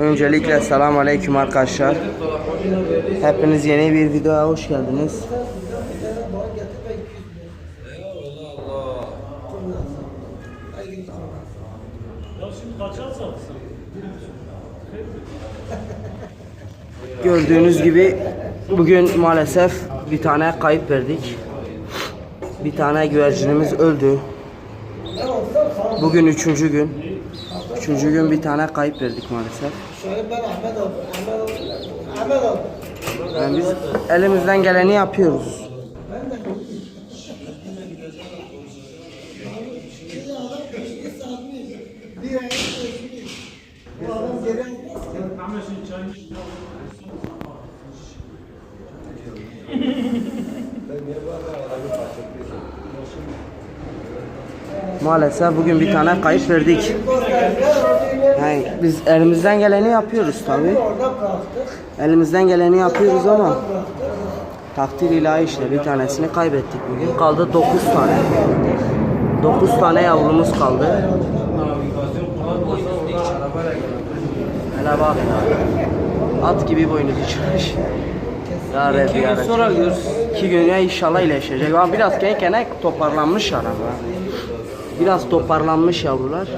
Öncelikle selam aleyküm arkadaşlar. Hepiniz yeni bir videoya hoş geldiniz. Gördüğünüz gibi bugün maalesef bir tane kayıp verdik. Bir tane güvercinimiz öldü. Bugün üçüncü gün. Üçüncü gün bir tane kayıp verdik maalesef. Şöyle ben Ahmet abi, Ahmet abi, Ahmet abi. Yani biz elimizden geleni yapıyoruz. Maalesef bugün bir tane kayıp verdik. Yani biz elimizden geleni yapıyoruz tabi. Elimizden geleni yapıyoruz ama takdir ilahi işte bir tanesini kaybettik bugün. Kaldı 9 tane. 9 tane yavrumuz kaldı. Hele bak ya. At gibi boynuzu çıkmış. Ya Rabbi ya Rabbi. sonra görürüz. İki güne inşallah iyileşecek. Ama biraz kenkene toparlanmış araba. Biraz toparlanmış yavrular.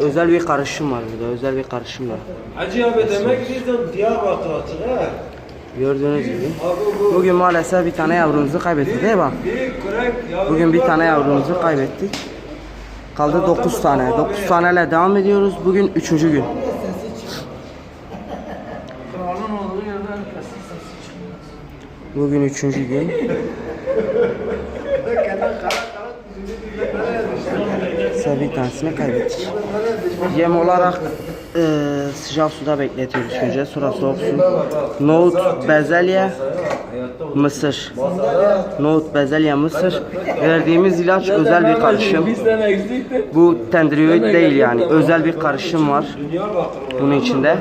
Özel bir karışım var burada. Özel bir karışım var. Hacı abi demek ki sen Diyarbakır açık ha. Gördüğünüz gibi. Bugün maalesef bir tane yavrumuzu kaybettik değil mi? Bugün bir tane yavrumuzu kaybettik. Kaldı 9 tane. 9 taneyle devam ediyoruz. Bugün 3. gün. Bugün 3. gün. Mesela bir tanesini kaybettik. Yem olarak eee, sıcak suda bekletiyoruz önce. Sonra soğuk su. Nohut, bezelye, mısır. Nohut, bezelye, mısır. Verdiğimiz ilaç özel bir karışım. Bu tendriyoid değil yani. Özel bir karışım var bunun içinde.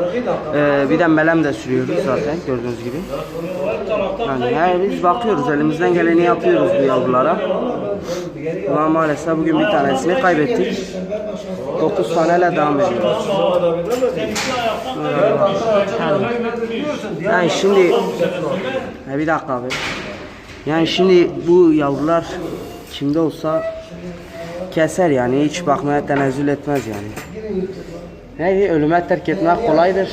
Ee, bir de melem de sürüyoruz zaten gördüğünüz gibi. Yani her biz bakıyoruz elimizden geleni yapıyoruz bu yavrulara. Ama maalesef bugün bir tanesini kaybettik. 9 taneyle devam ediyoruz. Yani şimdi Ha, bir dakika abi. Yani şimdi bu yavrular kimde olsa keser yani hiç bakmaya tenezzül etmez yani. Neydi ölüme terk etmek kolaydır.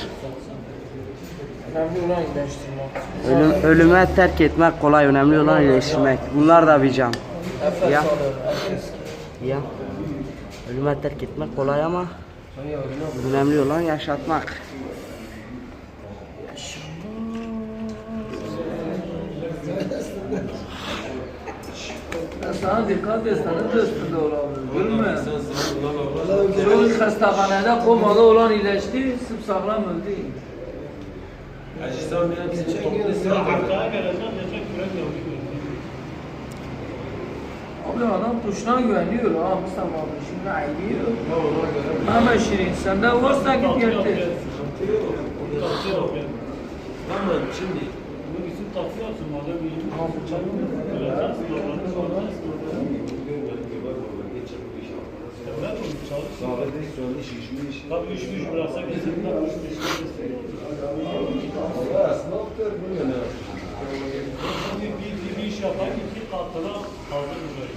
Ölüm, ölüme terk etmek kolay önemli olan iyileştirmek. Bunlar da bir can. Ya. Ya. Ölüme terk etmek kolay ama önemli olan yaşatmak. Sana dikkat et, sana üstünde olabilir. Bilme. Çocuk hastahanede komada olan iyileşti, sımsağlam öldü. Abi adam kuşuna güveniyor ha Mustafa abi. Şimdi ayılıyor. Hemen şirin sende varsa git getir. Hemen şimdi bunu. Tabii üç güç bıraksa kesinlikle üç güç bir, bir, bir iş yapan iki katına kaldırmıyor.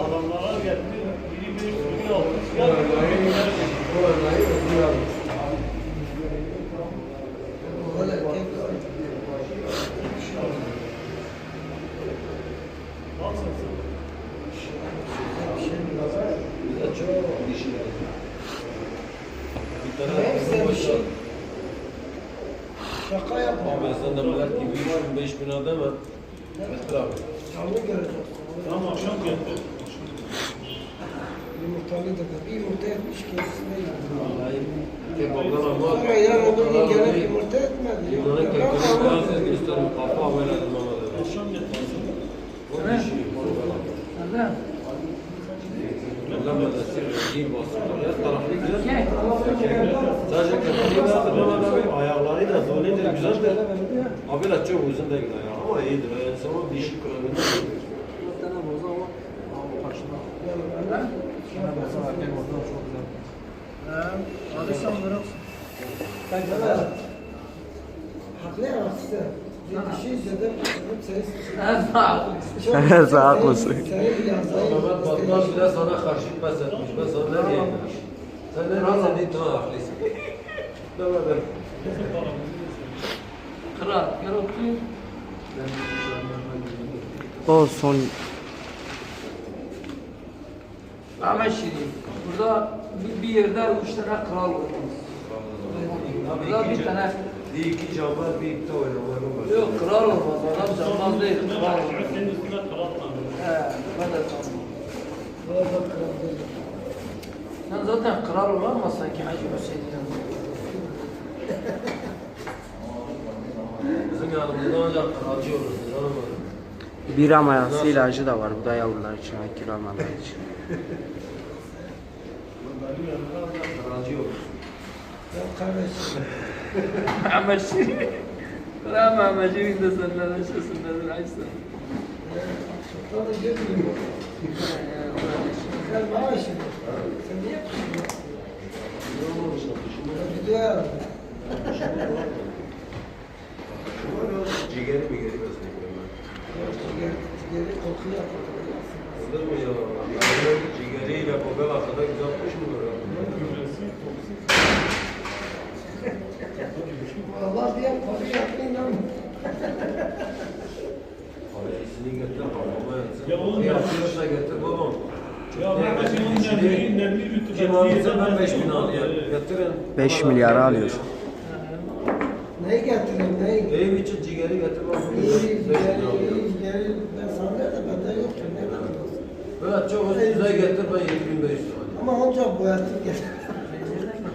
Adamlara geldi, biri bir sürü almış, ya Baksana sen. Hepsi bir şey. Şaka yapma. Abi sen de melek gibi 3 bin 5 bin adam ha. Metin abi. Canlı göreceksin. Tamam akşam geldi. Yumurtalı da da bir yumurta etmiş kendisine yumurta. Bakan ama Sonra yarın öbür gün gelip yumurta etmedi. Yok. biraz gösterin. Kafa böyle. Akşam getirsin. Lama da sirri iyi basıyorlar. Her tarafı güzel. Sadece kafayı da. Ayakları da dolayıdır güzeldir. Abi de çok uzun değil ayağı ama iyidir. En son dişi kralında. Bir tane boza var. Abi kaçma. Ha? oradan çok güzel. Abi sen bırak. Ben Haklı ya size. Bir şey. Sen haklısın. Mehmet Batman bile sana karşı pes etmiş. Ben sana ne diyeyim? Sen ne razı tamam haklısın. Devam edelim. Kral, otur. O son Ama Şirin, burada bir, bir yerde üç tane kral olmaz. Burada bir tane, Bir iki cambar bir iki de oynamalarım var. yok kral olmaz, adam canmaz değil, kral olmaz. He, ben de sanmam. Sen zaten kral olamazsan ki Hacı Hüseyin kralcı olursun. Canım benim. bir amayası ilacı da var. Bu da yavrular için, kilo almaları için. Bunların yanında ancak kralcı olursun. Ya kardeşim. Ama Şirin, kral Mehmet Şirin de senden yaşasın nedir açsın. Da görmüyor. Sen bana şimdi. Sen niye yapıyorsun? Ben video yaptım. Ciğeri mi geri besliyorum Ciğer, ciğeri koku yapıyor. ben? Olur mu ya? Ciğeri, ciğeriyle bobel arkada güzel kuş mu var? Allah diye koku yaptı inan. Ailesini getir, babama yatsın. Ya oğlum ya. Yapıyorsa getir babam. Ya ben kaçın onun nemli, nemli bir Kim alırsa ben 5 bin alayım. Getirin. 5 milyara alıyor. Neyi getireyim neyi? Ev için ciğeri getir babam. İyi, 5 iyi, iyi. Ben sana nerede bende yoktur. Ne kadar olsun. Evet çok güzel getir ben 7500 alayım. Ama onca boyatıp getir.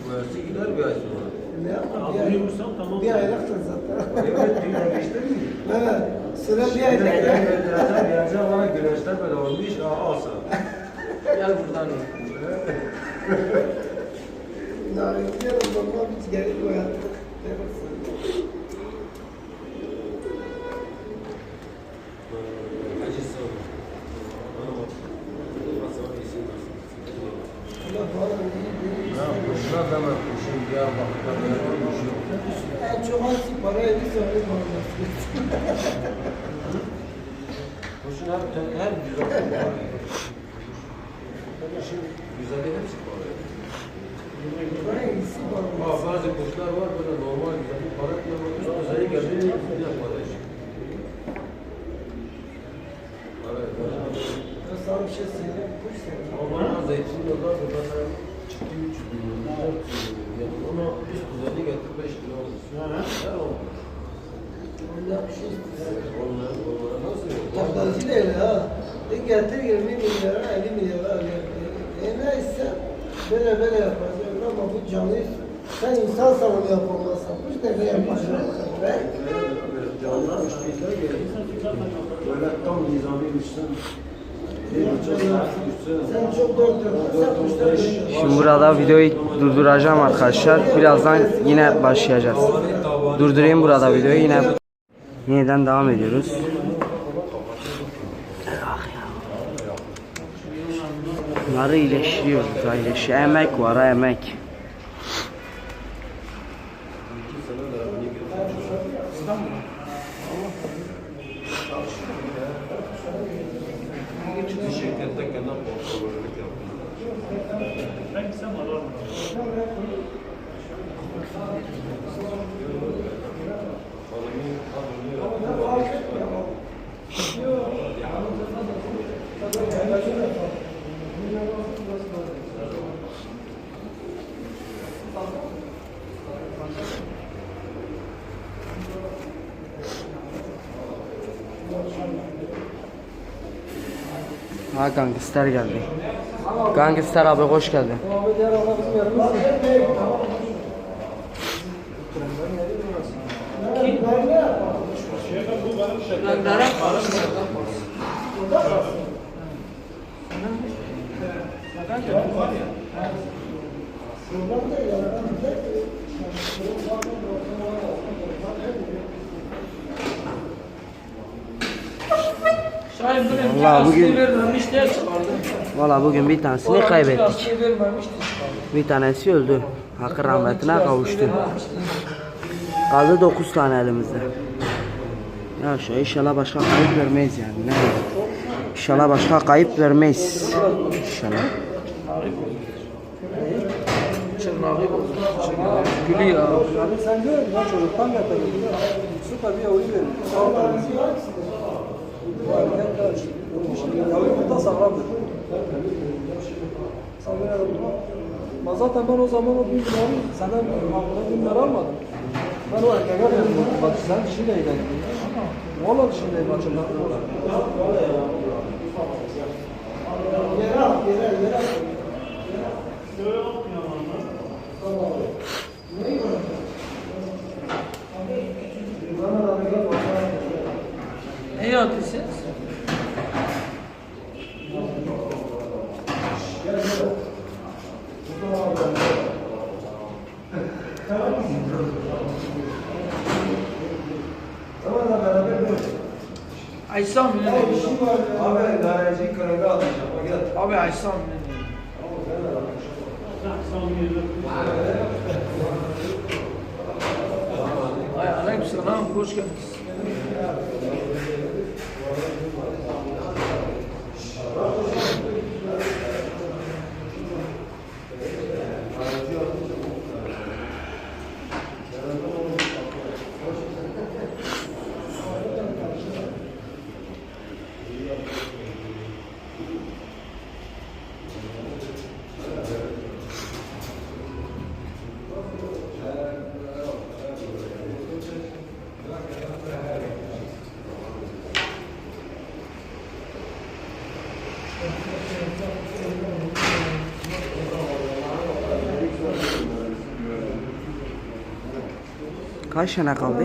Bu ersi gider bir ay sonra. Ne yapalım? Bir, ay, vursam tamam. bir aylıktır zaten. Evet, dünya geçti mi? Evet. Süre bir Şimdi değil. ben getireceğim, geleceğim bana güneşler böyle olmuş, aa alsa. Gel buradan ye. Narıyorum babam hiç geri boyattık. Acısı olur. Bana bak. Nasıl var, iyisin, nasıl? Allah bana iyi bir Ya boşuna deme, kuşun Diyarbakır'da böyle bir kuş yok. En çok hangi bana Kuşun her, güzel var. Var. Hangisi bana? Aa, bazı kuşlar var böyle normal güzel. Para etmiyor, üst düzeyi geldi, bir de para işi. Sana bir şey söyleyeyim. Kuş sevdim. Ama bana zeytin yollar burada ben çıktı 3 milyon, 4 milyon. Ona üst düzeni getir 5 kilo Allah bir şey öyle ha. E getir 20 milyara, 50 milyara alıyor. E neyse böyle böyle yapacağız ama bu canlı sen insan sanımı yapamazsan kuş ne de yapacaksın? Canlar müşteriler gelir. Böyle tam nizami kuşlar Şimdi burada videoyu durduracağım arkadaşlar. Birazdan yine başlayacağız. Durdurayım burada videoyu yine yeniden devam ediyoruz. Bunları iyileştiriyoruz, iyileşiyor. Emek var, emek. Ha gangster geldi. Gangster abi hoş geldin. Gönderen Şahin bu ne? Vallahi bugün- Aslı vermemiş diye çıkardım. Valla bugün bir tanesini kaybettik. Bir tanesi öldü. Hakkı rahmetine kavuştu. Kaldı 9 tane elimizde. Ya şu inşallah başka kayıp vermeyiz yani. Ne? İnşallah başka kayıp vermeyiz. İnşallah. Abi sen gör, ben çocuktan getirdim. Süper bir yavru verin. Sağ ol. Bu erken kaç. Yavru da sağlamdır. Sağlamdır ama. Zaten ben o zaman o bin lirayı senden o bin lira almadım. Ben o erkeğe verdim. Bak sen Şile'ydin. Valla Şile'yi maçında. Yere at, yere, yere at. Ne yapıyorsunuz? Aysam ne demiş? Abi garajı karaga alacağım. Gel. Abi Aysam ne demiş? Ay aleykümselam hoş geldiniz. Kaç tane kaldı?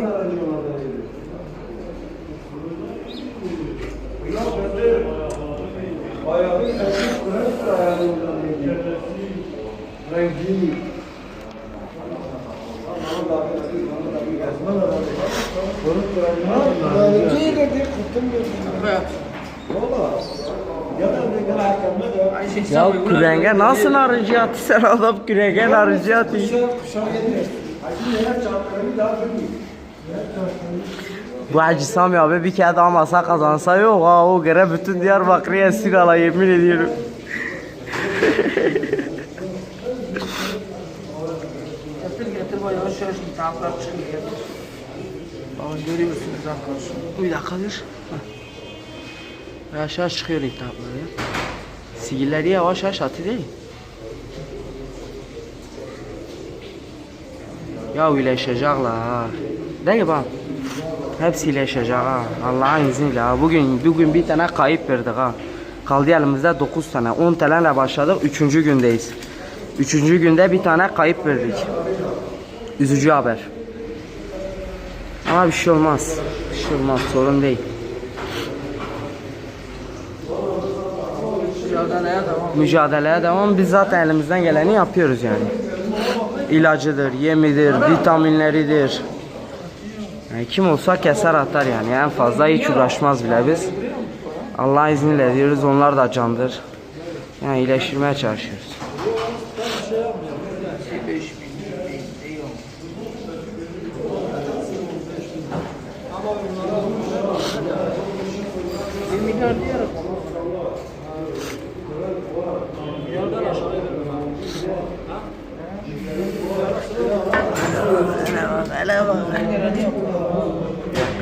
Ya kürenge nasıl arıcı atı sen adam kürenge arıcı atı. Bu Hacı Sami abi bir kere daha masa kazansa yok ha o göre bütün Diyarbakır'ı esir ala yemin ediyorum. Bakın görüyorsunuz arkadaşlar. Bir dakika dur. Yavaş yavaş çıkıyor iltihaplar ya. Sigilleri yavaş yavaş atı değil. Ya iyileşecekler ha. Değil bak. Hepsi iyileşecek ha. Allah'ın izniyle ha. Bugün bugün bir tane kayıp verdik ha. Kaldı elimizde 9 tane. 10 taneyle başladık. 3. gündeyiz. 3. günde bir tane kayıp verdik. Üzücü haber. Ama bir şey olmaz. Bir şey olmaz. Sorun değil. Mücadeleye devam. Mücadeleye devam. Biz zaten elimizden geleni yapıyoruz yani. İlacıdır, yemidir, vitaminleridir. Yani kim olsa keser atar yani. En fazla hiç uğraşmaz bile biz. Allah izniyle diyoruz. Onlar da candır. Yani iyileştirmeye çalışıyoruz. Beş bin. İyi oldu. Bir milyar diyorum. Milyardan aşağı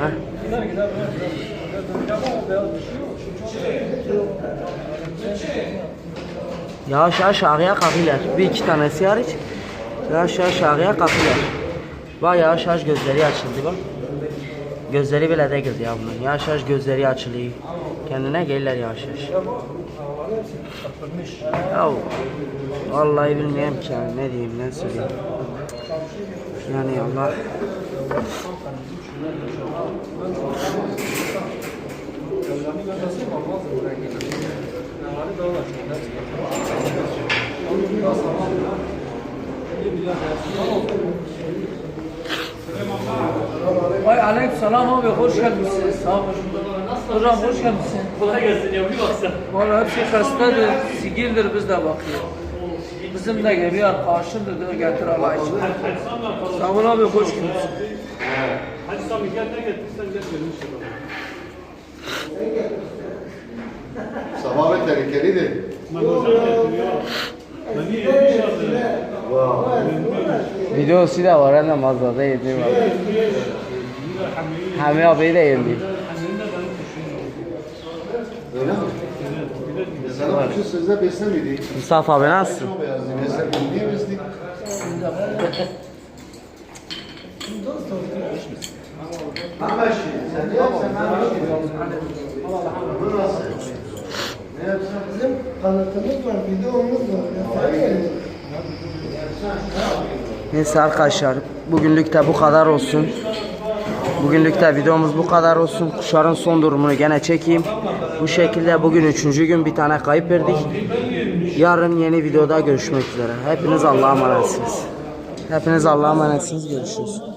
Ha? Yavaş yavaş ağrıya kalkıyorlar. Bir iki tanesi hariç. Yavaş yavaş ağrıya kalkıyorlar. Bak yavaş yavaş gözleri açıldı bak. Gözleri bile değildi ya bunun. Yavaş yavaş gözleri açılıyor. Kendine gelirler yavaş yavaş. Ya vallahi bilmiyorum ki yani ne diyeyim ne söyleyeyim. Yani Allah Vay aleyküm selam abi hoş geldiniz. Sağ olun. Hocam hoş gelmişsin. Kolay gelsin ya bir baksana. Valla hepsi hastadır, sigildir biz de bakıyor. Bizim de geliyor arkadaşımdır diyor getir Allah için. Sağ ol abi hoş gelmişsin. Hadi Sami gel ne getirirsen gel gelmişsin. Tehlikelidir. Magazin getiriyor. Ben niye yemiş Videosu da var hem mazada yedi var. Hami abi de yedi. Öyle mi? Mesela şu sözde. Mustafa abi nasılsın? Çok beyazdı. Mesela niye besledik? Ama şimdi sen ne yapsan Bu nasıl? Kanıtımız var, videomuz var. Yeter mi? Neyse arkadaşlar bugünlük de bu kadar olsun. Bugünlük de videomuz bu kadar olsun. Kuşların son durumunu gene çekeyim. Bu şekilde bugün üçüncü gün bir tane kayıp verdik. Yarın yeni videoda görüşmek üzere. Hepiniz Allah'a emanetsiniz. Hepiniz Allah'a emanetsiniz. Görüşürüz.